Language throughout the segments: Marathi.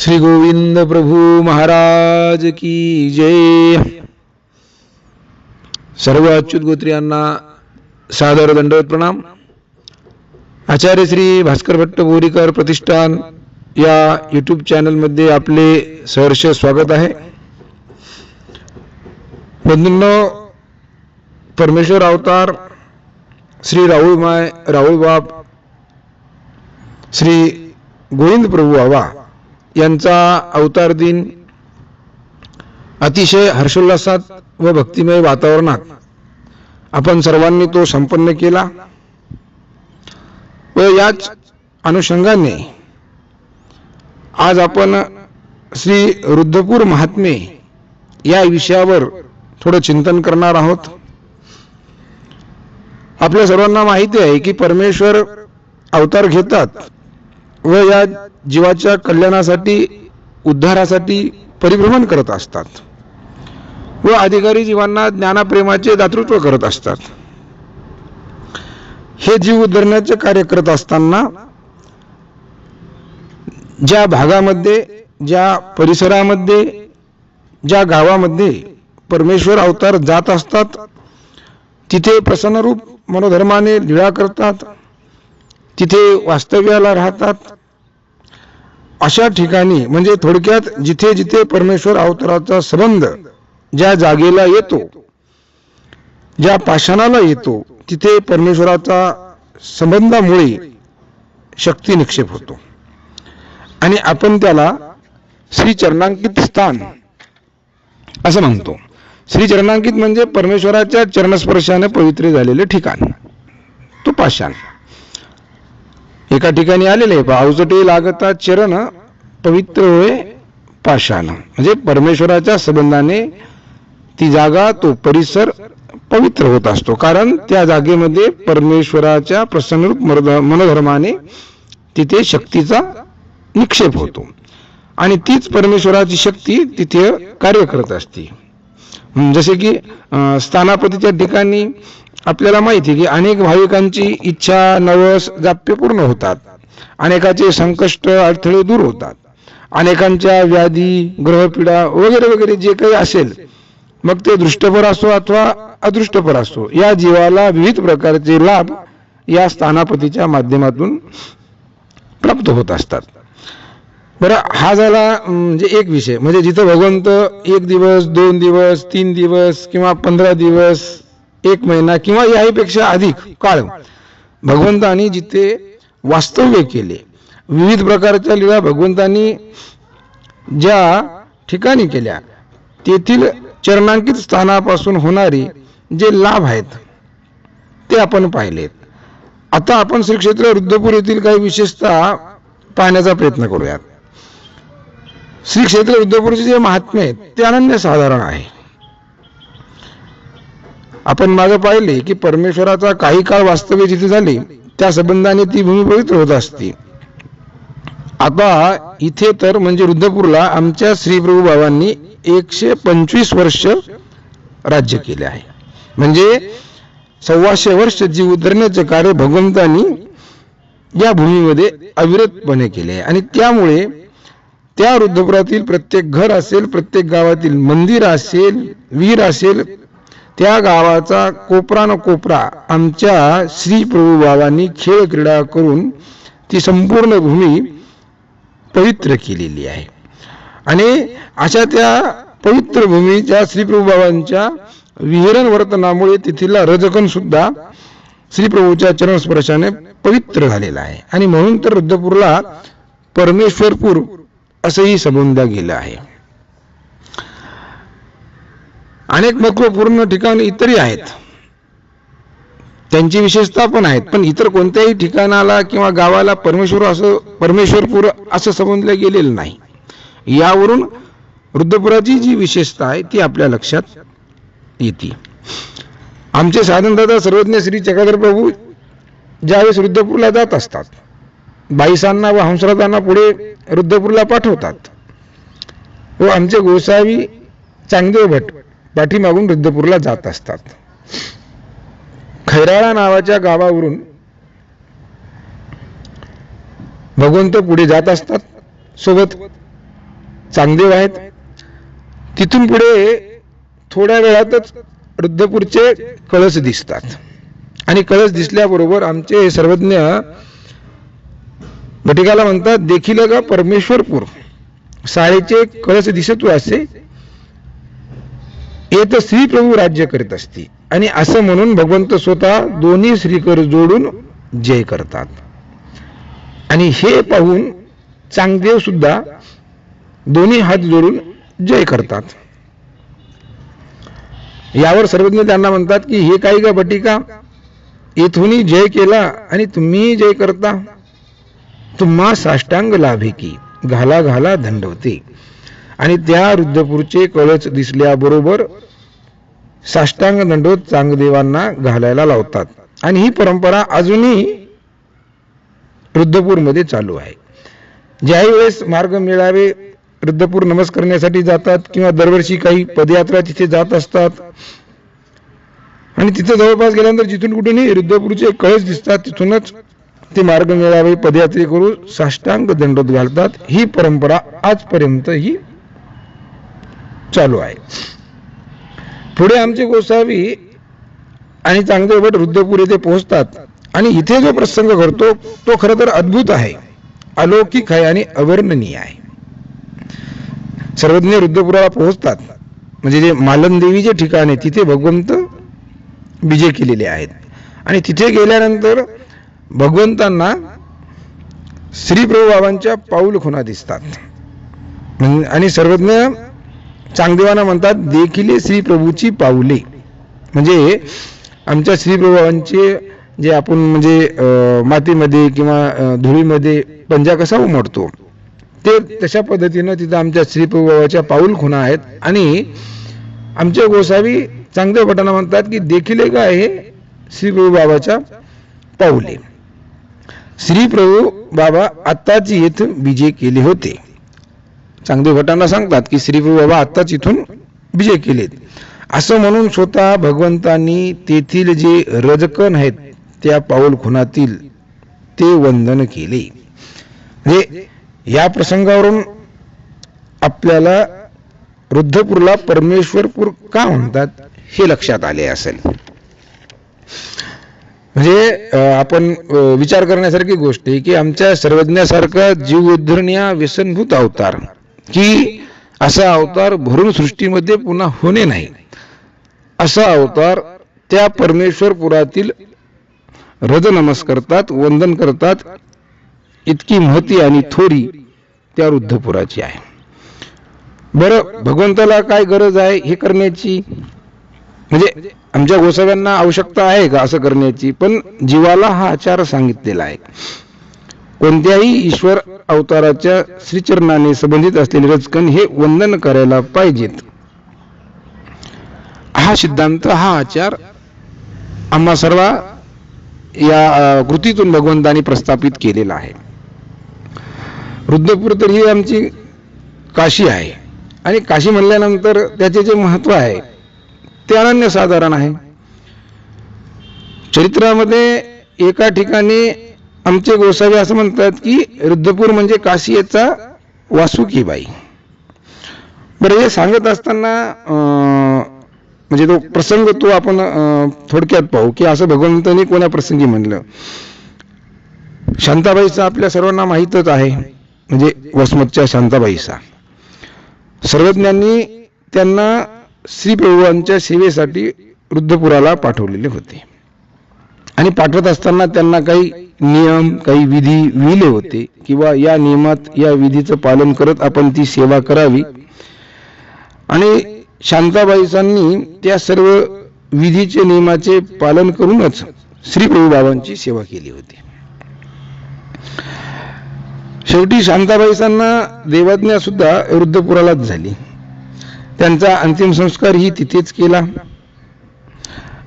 श्री गोविंद प्रभु महाराज की जय। सर्व अच्युत गोत्रियांना सादर दंडवत प्रणाम आचार्य श्री भास्कर भट्ट बोरीकर प्रतिष्ठान या यूट्यूब चॅनलमध्ये आपले सहर्ष स्वागत आहे. बंधूंनो, परमेश्वर अवतार श्री राहुल माय राहुल बाप, श्री गोविंद प्रभू आवा. यांचा अवतार दिन अतिशय हर्षोल्लासात व भक्तिमय वातावरणात आपण सर्वांनी तो संपन्न केला व याच अनुषंगाने आज आपण श्री रुद्धपूर महात्मे या विषयावर थोडं चिंतन करणार आहोत. आपल्या सर्वांना माहिती आहे की परमेश्वर अवतार घेतात. व या जीवाच्या कल्याणासाठी उद्धारासाठी परिभ्रमण करत असतात. व अधिकारी जीवांना ज्ञानाप्रेमाचे दातृत्व करत असतात. हे जीव उद्धरण्याचे कार्य करत असताना ज्या भागामध्ये ज्या परिसरामध्ये ज्या गावामध्ये परमेश्वर अवतार जात असतात तिथे प्रसन्नरूप मनोधर्माने लीळा करतात तिथे वास्तव्याला राहतात अशा ठिकाणी म्हणजे थोडक्यात जिथे जिथे परमेश्वर अवताराचा संबंध ज्या जागेला येतो ज्या पाषाणाला येतो तिथे परमेश्वराचा संबंधामुळे शक्ती निक्षेप होतो. आणि आपण त्याला श्री चरणांकित स्थान असं म्हणतो. श्री चरणांकित म्हणजे परमेश्वराच्या चरणस्पर्शाने पवित्र झालेले ठिकाण. तो पाषाण. एका ठिकाणी आलेले आहे. पावसटे लागता चरण पवित्र होय पाषाण. म्हणजे परमेश्वराच्या संबंधाने ती जागा तो परिसर पवित्र होत असतो. कारण त्या जागेमध्ये परमेश्वराच्या प्रसन्नरूप मर्द- मनोधर्माने तिथे शक्तीचा निक्षेप होतो. आणि तीच परमेश्वराची शक्ती तिथे कार्य करत असते. जसे की स्थानापतीच्या ठिकाणी आपल्याला माहिती आहे की अनेक भाविकांची इच्छा नवस जाप्य पूर्ण होतात. अनेकाचे संकष्ट अडथळे दूर होतात. अनेकांच्या व्याधी ग्रहपीडा वगैरे वगैरे जे काही असेल मग ते दृष्टपर असो अथवा अदृष्टपर असो या जीवाला विविध प्रकारचे लाभ या स्थानापतीच्या माध्यमातून प्राप्त होत असतात. बरं हा झाला म्हणजे एक विषय. म्हणजे जिथं भगवंत एक दिवस दोन दिवस तीन दिवस किंवा पंधरा दिवस एक महिना किंवा याहीपेक्षा अधिक काळ भगवंतानी जिथे वास्तव्य केले विविध प्रकारच्या लीळा भगवंतांनी ज्या ठिकाणी केल्या तेथील चरणांकित स्थानापासून होणारी जे लाभ आहेत ते आपण पाहिलेत. आता आपण श्री क्षेत्र रुद्रपूर येथील काही विशेषता पाहण्याचा प्रयत्न करूयात. श्री क्षेत्र रुद्रपूरचे जे महात्म्य आहेत ते अनन्यसाधारण आहे. आपण मागे पाहिले की परमेश्वराचा काही काळ वास्तव्य जिथे झाले त्या संबंधाने ती भूमी पवित्र होत असते. आता इथे तर म्हणजे रुद्रपूरला आमच्या श्रीप्रभू बाबांनी एकशे पंचवीस वर्ष राज्य केले आहे. म्हणजे सव्वाशे वर्ष जीव उतरण्याचे कार्य भगवंतांनी या भूमीमध्ये अविरतपणे केले आहे. आणि त्यामुळे त्या रुद्रपुरातील प्रत्येक घर असेल प्रत्येक गावातील मंदिर असेल विहीर असेल त्या गावाचा कोपरा न कोपरा आमच्या श्री प्रभू बाबांनी खेळ क्रीडा करून ती संपूर्ण भूमी पवित्र केलेली आहे. आणि अशा त्या पवित्र भूमीच्या श्रीप्रभू बाबांच्या विहरण वर्तनामुळे तिथला रजकन सुद्धा श्रीप्रभूच्या चरणस्पर्शाने पवित्र झालेला आहे. आणि म्हणून तर रुद्रपूरला परमेश्वरपूर असंही संबोधलं गेलं आहे. अनेक महत्त्वपूर्ण ठिकाणे इतरही आहेत. त्यांची विशेषता पण आहेत पण इतर कोणत्याही ठिकाणाला किंवा गावाला परमेश्वर असं परमेश्वरपूर असं समजलं गेलेलं नाही. यावरून रुद्रपुराची जी विशेषता आहे ती आपल्या लक्षात येते. आमचे साधनदादा सर्वज्ञ श्री चक्रधर प्रभू ज्यावेळेस रुद्रपूरला जात असतात बाईसांना व हंसराजांना पुढे रुद्रपूरला पाठवतात. व आमचे गोसावी चांगदेव भट पाठीमागून रुद्रपूरला जात असतात. खैराळा नावाच्या गावावरून भगवंत पुढे जात असतात. सोबत चांगदेव आहेत. तिथून पुढे थोड्या वेळातच रुद्धपूरचे कळस दिसतात. आणि कळस दिसल्याबरोबर आमचे सर्वज्ञ भटिकाला म्हणतात देखील का परमेश्वरपूर. साळेचे कळस दिसत असे येत श्री प्रभू राज्य करीत असते. आणि असं म्हणून भगवंत स्वतः दोन्ही श्रीकर जोडून जय करतात. आणि हे पाहून चांगदेव सुद्धा दोन्ही हात जोडून जय करतात. यावर सर्वज्ञ त्यांना म्हणतात की हे काही का बटिका? येथूनही जय केला आणि तुम्ही जय करता? तुम्हा साष्टांग लाभे की. घाला घाला दंडवते. आणि त्या रुद्धपूरचे कळच दिसल्याबरोबर साष्टांग दंडोत चांगदेवांना घालायला लावतात. आणि ही परंपरा अजूनही रुद्धपूरमध्ये चालू आहे. ज्याही वेळेस मार्ग मिळावे रुद्धपूर नमस करण्यासाठी जातात किंवा दरवर्षी काही पदयात्रा तिथे जात असतात. आणि तिथे जवळपास गेल्यानंतर जिथून कुठूनही रुद्धपूरचे कळस दिसतात तिथूनच ते मार्ग मिळावे पदयात्रे करू साष्टांग दंडोत घालतात. ही परंपरा आजपर्यंत ही चालू आहे. पुढे आमचे गोसावी आणि चांगले भट रुद्धपूर येथे पोहोचतात आणि इथे जो प्रसंग घडतो तो खरं तर अद्भुत आहे. अलौकिक आहे आणि अवर्णनीय आहे. सर्वज्ञ रुद्रपुराला पोहोचतात. म्हणजे जे मालनदेवी जे ठिकाण आहे तिथे भगवंत विजय केलेले आहेत. आणि तिथे गेल्यानंतर भगवंतांना श्रीप्रभू बाबांच्या पाऊल खुना दिसतात. आणि सर्वज्ञ चांगदेवांना म्हणतात देखिले श्रीप्रभूची पाऊले. म्हणजे आमच्या श्रीप्रभूंचे जे आपण म्हणजे मातीमध्ये किंवा धुळीमध्ये पंजा कसा उमटतो ते तशा पद्धतीनं तिथं आमच्या श्री प्रभूबाबाच्या पाऊल खुणा आहेत. आणि आमचे गोसावी चांगदेव भटांना म्हणतात की देखील एक आहे? श्रीप्रभू बाबाच्या पाऊले. श्री प्रभू बाबा आत्ताच येथून विजय केले होते. चांगदेव भटांना सांगतात की श्रीप्रभू बाबा आत्ताच इथून विजय केलेत. असं म्हणून स्वतः भगवंतांनी तेथील जे रजकण आहेत त्या पाऊल खुनातील ते वंदन केले. म्हणजे या प्रसंगावरून आपल्याला रुद्धपूरला परमेश्वरपूर का म्हणतात हे लक्षात आले असेल? म्हणजे आपण विचार करण्यासारखी गोष्ट आहे की आमच्या सर्वज्ञासारखा जीव उद्धरणीय व्यसनभूत अवतार की असा अवतार भरून सृष्टीमध्ये पुन्हा होणे नाही. असा अवतार त्या परमेश्वरपुरातील रज नमस करतात वंदन करतात इतकी महती आणि थोरी त्या रुद्धपुराची आहे. बरं भगवंताला काय गरज आहे हे करण्याची? म्हणजे आमच्या गोसाव्यांना आवश्यकता आहे का असं करण्याची? पण जीवाला हा आचार सांगितलेला आहे. कोणत्याही ईश्वर अवताराच्या श्रीचरणाने संबंधित असलेले रचकन हे वंदन करायला पाहिजेत. हा सिद्धांत हा आचार आम्हा सर्व या कृतीतून भगवंतानी प्रस्थापित केलेला आहे. रुद्रपूर तर ही आमची काशी आहे. आणि काशी म्हणल्यानंतर त्याचे जे महत्त्व आहे ते अनन्यसाधारण आहे. चरित्रामध्ये एका ठिकाणी आमचे गोसावी असं म्हणतात की रुद्धपूर म्हणजे काशीचा वासुकीबाई. बरं हे सांगत असताना म्हणजे तो प्रसंग तो आपण अं, थोडक्यात पाहू की असं भगवंतांनी कोण्या प्रसंगी म्हणलं. शांताबाईचा आपल्या सर्वांना माहीतच आहे म्हणजे वसमतच्या शांताबाईचा. सर्वज्ञांनी त्यांना श्री प्रभूंच्या सेवेसाठी वृद्धपुराला पाठवलेले होते. आणि पाठवत असताना त्यांना काही नियम काही विधी विले होते किंवा या नियमात या विधीचं पालन करत आपण ती सेवा करावी. आणि शांताबाईसांनी त्या सर्व विधीचे नियमाचे पालन करूनच श्री प्रभूबाबांची सेवा केली होती. शेवटी शांताबाईसांना देवाज्ञा सुद्धा वृद्धपुरालाच झाली. त्यांचा अंतिम संस्कार ही तिथेच केला.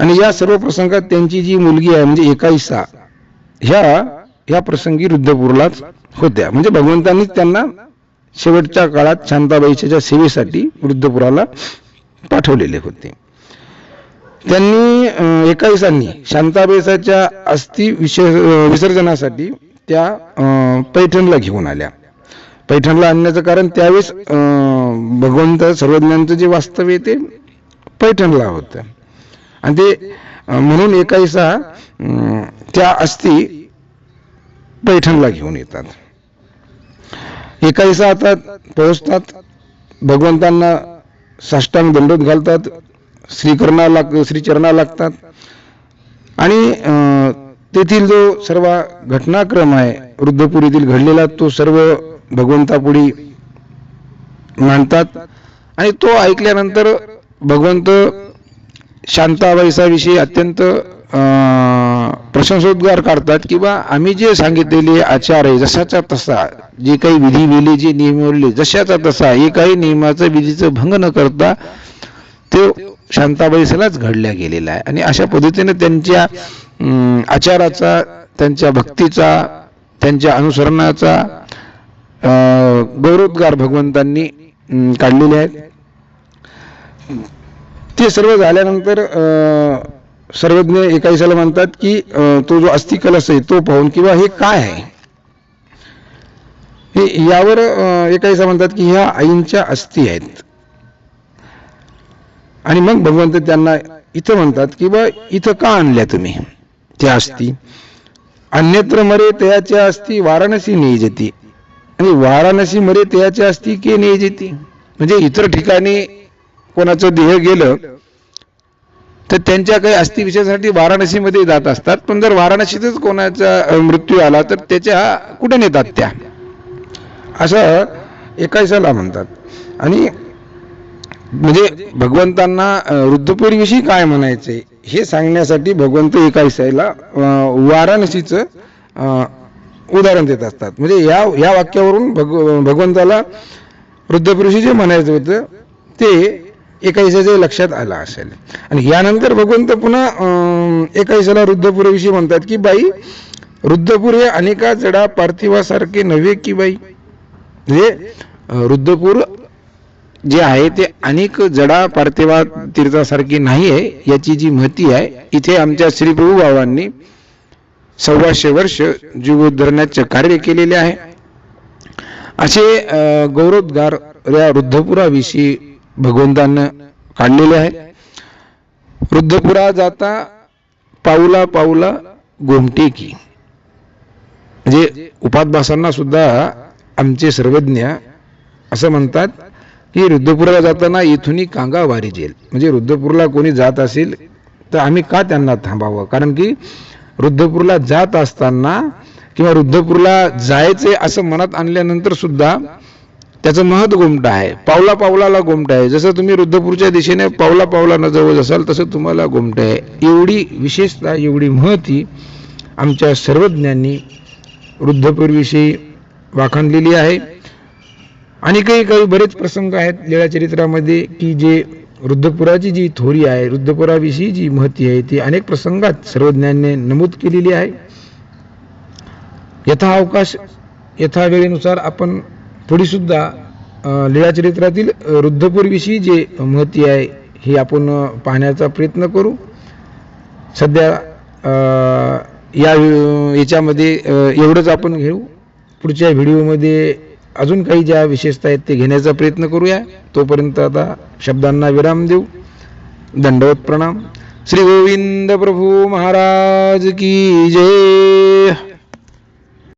आणि या सर्व प्रसंगात त्यांची जी मुलगी आहे म्हणजे एकाईसा ह्या ह्या प्रसंगी रुद्धपूरलाच होत्या. म्हणजे भगवंतांनी त्यांना शेवटच्या काळात शांताबाईच्या सेवेसाठी वृद्धपुराला पाठवलेले होते. त्यांनी एकाईसांनी शांताबाईसाच्या अस्थि विसर्जनासाठी त्या पैठणला घेऊन आल्या. पैठणला आणण्याचं कारण त्यावेळेस भगवंत सर्वज्ञांचं जे वास्तव्य ते पैठणला होतं. आणि ते म्हणून एकाईसा त्या अस्थी पैठणला घेऊन येतात. एकाईसा आता पोहोचतात भगवंतांना साष्टांग दंडोत घालतात श्रीकरणा लाग श्रीचरणा लागतात. आणि तेथील जो सर्व घटनाक्रम आहे वृद्धपुरीतील घडलेला तो सर्व भगवंतापुढी मानतात. आणि तो ऐकल्यानंतर भगवंत शांताबाईसाविषयी अत्यंत प्रशंसोद्गार काढतात किंवा आम्ही जे सांगितलेले आचार आहे जसाचा तसा जे काही विधी वेले जे नियमवले जशाचा तसा हे काही नियमाचं विधीचं भंग न करता ते शांताबाईसलाच घडल्या गेलेला आहे. आणि अशा पद्धतीने त्यांच्या आचाराचा त्यांच्या भक्तीचा त्यांच्या अनुसरणाचा गौरवोद्गार भगवंतांनी काढलेले आहेत. ते सर्व झाल्यानंतर अं, सर्वज्ञ एकाईसाला म्हणतात की तो जो अस्थि कलश आहे तो पाहून किंवा हे काय आहे? हे यावर अं, एकाईसा म्हणतात की ह्या आईंच्या अस्थी आहेत. आणि मग भगवंत त्यांना इथं म्हणतात की बा इथं का आणल्या तुम्ही त्या अस्थी? अन्यत्र मरे त्याच्या अस्थी वाराणसी नियजती आणि वाराणसी त्याची असती की नाही नियजती म्हणजे इतर ठिकाणी कोणाचं देह गेलं तर त्यांच्या काही अस्थिविषयासाठी वाराणसीमध्ये जात असतात. पण जर वाराणसीतच कोणाचा मृत्यू आला तर त्याच्या कुठे नेतात त्या? असं एकायसाला म्हणतात. आणि म्हणजे भगवंतांना अ, वृद्धपुरीविषयी काय म्हणायचे हे सांगण्यासाठी भगवंत एकायसाला वाराणसीचं उदाहरण देत असतात. म्हणजे या या वाक्यावरून भग भगवंताला वृद्धपुरुषी जे म्हणायचं होतं ते एकाईशाच्या लक्षात आलं असेल. आणि यानंतर भगवंत पुन्हा एकाईशाला एकाईसाला म्हणतात की बाई वृद्धपूर हे अनेका जडा पार्थिवासारखे नव्हे की बाई? म्हणजे वृद्धपूर जे आहे ते अनेक जडा पार्थिवा तीर्थासारखी नाही आहे याची जी महती आहे इथे आमच्या श्रीप्रभू भावांनी सव्वाशे वर्ष जीवोद्धरणाचे कार्य केलेले आहे. असे अं, गौरवोद्गार या वृद्धपुराविषयी भगवंतानं काढलेले आहेत वृद्धपुरा जाता पाऊला पाऊला गोमटे की. म्हणजे उपाध्यासांना सुद्धा आमचे सर्वज्ञ असं म्हणतात की वृद्धपुराला जाताना इथूनही कांगा वारी जेल. म्हणजे वृद्धपूरला कोणी जात असेल तर आम्ही का त्यांना थांबावं? कारण की वृद्धपूरला जात असताना किंवा वृद्धपूरला जायचे असं मनात आणल्यानंतर सुद्धा त्याचं महत्त्व गोमट आहे. पावला पावलाला गोमट आहे. जसं तुम्ही वृद्धपूरच्या दिशेने पावला पावलानं जवळ असाल तसं तुम्हाला गोमट आहे. एवढी विशेषता एवढी महती आमच्या सर्वज्ञांनी वृद्धपूरविषयी वाखाणलेली आहे. आणि काही काही बरेच प्रसंग आहेत. लीळाचरित्रामध्ये की जे वृद्धपुराची जी थोरी आहे वृद्धपुराविषयी जी महती आहे ती अनेक प्रसंगात सर्वज्ञांनी नमूद केलेली आहे. यथा अवकाश यथा वेळेनुसार आपण पुढेसुद्धा सुद्धा अं, लीळाचरित्रातील वृद्धपूरविषयी जे महती आहे हे आपण पाहण्याचा प्रयत्न करू. सध्या या याच्यामध्ये एवढंच आपण घेऊ. पुढच्या व्हिडिओमध्ये अजून काही ज्या विशेषता आहेत ते घेण्याचा प्रयत्न करूया. तोपर्यंत आता शब्दांना विराम देऊ. दंडवत प्रणाम. श्री गोविंद प्रभू महाराज की जय.